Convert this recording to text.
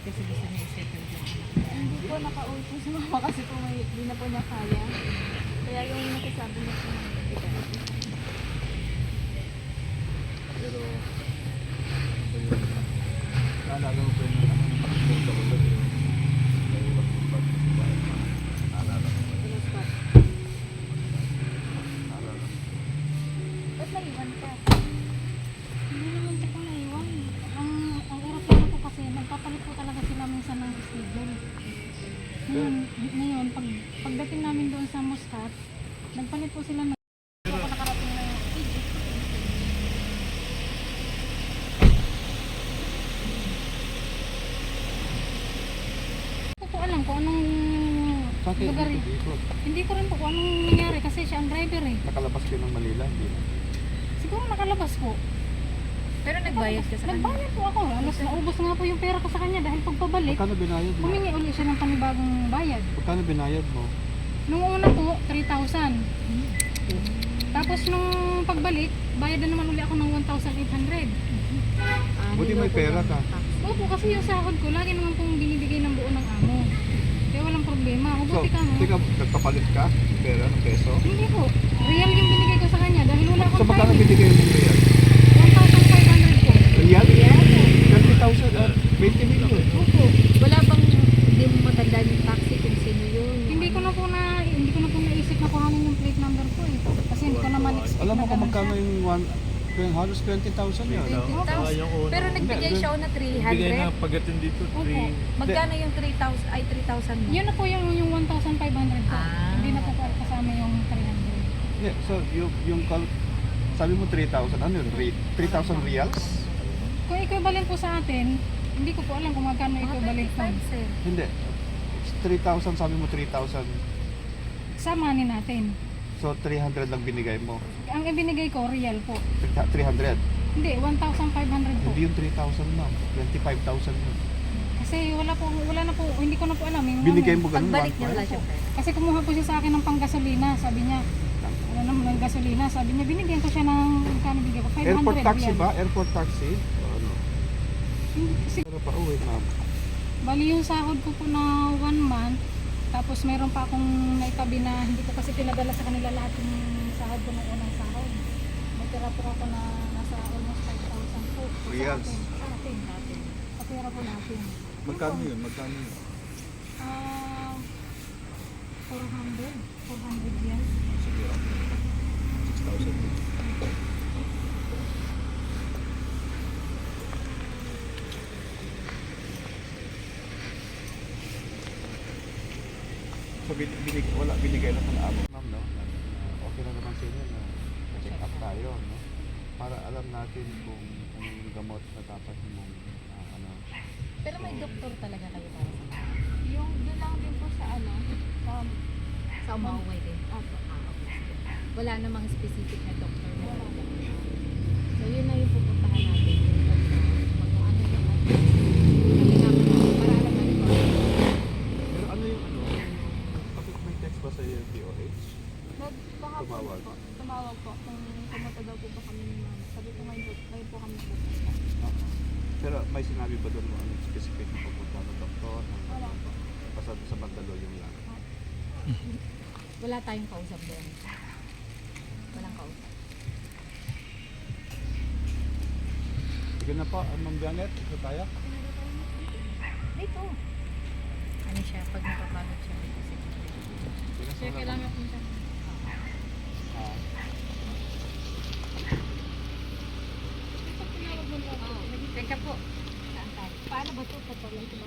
Kasi gusto niya i-settle down. Hindi po nakauwi po si mama kasi po may, hindi na po kaya. Yung nakisabi niya po Pero. Naalala mo ko doon yung ko pa sa bahay. Naalala ko ko. Ba't naiwan ka? Hindi naman po ko. Ang, ang aeroplano po kasi, nagpapalit po talaga sila minsan ng schedule. Ngayon, ngayon pag, pagdating namin doon sa Muscat, nagpalit po sila ng Hindi ako nakarating ng Egypt. Hindi ko po alam kung anong Bakit lugar hindi eh. Hindi ko rin po kung anong nangyari kasi siya ang driver eh. Nakalabas kayo ng Manila, hindi na. Siguro nakalabas po. Pero nagbayad ka sa kanya? Nagbayad po ako. Alas naubos nga po yung pera ko sa kanya dahil pagbabalik, Magkano binayad mo? humingi ulit siya ng panibagong bayad. Magkano binayad mo? Nung una po, 3,000. Tapos nung pagbalik, bayad na naman ulit ako ng 1,800. Buti may pera ka. Opo, kasi yung sahod ko, lagi naman pong binibigay ng buo ng amo. Kaya walang problema. So, buti ka mo. teka, nagpapalit ka? Pera ng peso? Hindi po. Real yung binigay ko sa kanya dahil wala So, akong magkano private. binigay mo real? 1,500 po. Real? 20, halos 20,000 yun. 20,000. yung una. Pero nagbigay siya na 300. Bigay na pagdating dito, Opo. 3. Magkano yung 3,000? Ay, 3,000 mo? Yun na po yung, yung 1,500 po. Ah. Hindi na po kasama yung 300. Yeah, so yung, yung call, sabi mo 3,000, ano yun? 3,000 reals? Kung equivalent po sa atin, hindi ko po alam kung magkano Mga equivalent po. Hindi. It's 3,000, sabi mo 3,000. Samahanin natin. So 300 lang binigay mo. Ang ibinigay ko, real po. 300. Hindi, 1,500 po. Hindi yung 3,000 ma'am. 25,000 yun. Kasi wala po, wala na po, hindi ko na po alam. Yung Binigay ano. mo ganun, Pagbalik 1,500. niya wala siya. Kasi kumuha po siya sa akin ng panggasolina, sabi niya. Wala naman ng gasolina, sabi niya, binigyan ko siya ng, kano bigyan ko? 500 Airport taxi real. ba? Airport taxi? O ano? Pero pa uwi ma'am. Bali yung sahod ko po na one month, tapos meron pa akong naitabi na hindi ko kasi pinadala sa kanila lahat yung sahod ko ng unang sahod. May tira po ako na nasa almost 5,000 po. Sa Reals. atin, Sa atin. Sa pera po natin. Magkano yun? Magkano yun? Ah, 400. 400 yan. Sige, okay. 6,000. So, bin, binig, wala, binigay lang ng amo. Ma'am, no? Na, na okay na naman sa inyo na check up tayo, no? Para alam natin kung anong gamot na dapat mong, ah, ano, Pero may doktor talaga kayo para sa. Yung doon lang din po sa ano, sa Sa umaway din. Opo. Ah. Wala namang specific na doktor na So, yun na yung pupuntahan natin. Yung doktor. Mag-ano yung ano. Malinawan natin para alam natin kung ano. Pero ano yung ano? Bakit may text ba sa iyo DOH? Nagpahapon Tumawag. po. Tumawag po kung pumunta daw po ba kami ni mama. Sabi ko ngayon, po- ngayon po kami pupunta. Pero may sinabi ba doon kung anong specific na pupunta ng doktor? Basta sa Mandaluyong lang. Wala tayong kausap doon. Walang kausap. Sige na po, ah, Ma'am Janet, ito tayo. Dito. Ano siya, pag napapagod siya. Sige kailangan po siya. Ah, Pag tinawag mo na ako, Teka po. Paano ba ito? Patuloy ko ba